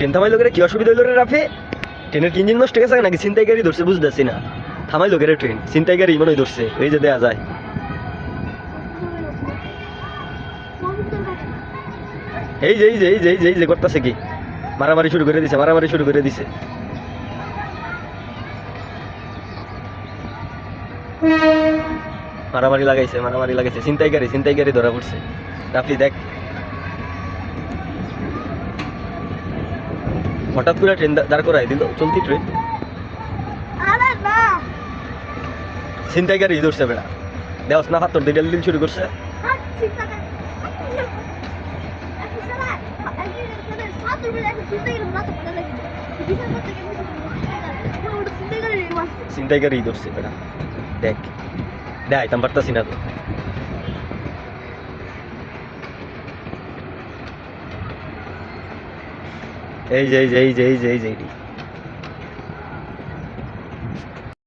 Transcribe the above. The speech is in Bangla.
ট্রেন থামাইলো করে কি অসুবিধা হইল রে রাফে? ট্রেনের ইঞ্জিন নষ্ট হয়ে গেছে নাকি? ছিনতাই গাড়ি ধরছে, বুঝতেছি না। থামাইলো করে ট্রেন, ছিনতাই গাড়ি মনে ধরছে, এই যে দেয়া যায়। এই যে এই যে এই যে এই যে এই যে করতেছে কি? মারামারি শুরু করে দিছে, মারামারি শুরু করে দিছে। মারামারি লাগাইছে মারামারি লাগাইছে চিন্তাই গাড়ি চিন্তাই গাড়ি ধরা পড়ছে। রাফি, দেখ। হঠাৎ করে ট্রেন দাঁড় করাই দিল চলতি ট্রেন আরে না। ছিনতাই গাড়ি ধরছে বেড়া। দেওয়াস না হাত তোর দিল শুরু করছে। হাত চিন্তা কর একটু সালা একটু সাত রুপে একটু করে না তো পড়ে লাগে বিশাল করতে গেলে ওটা চিন্তা করে মাস ছিনতাই গাড়ি ধরছে। বেড়া। দেখ। দেখ আইতাম পারতাছি না তো এই যে এই যে এই যে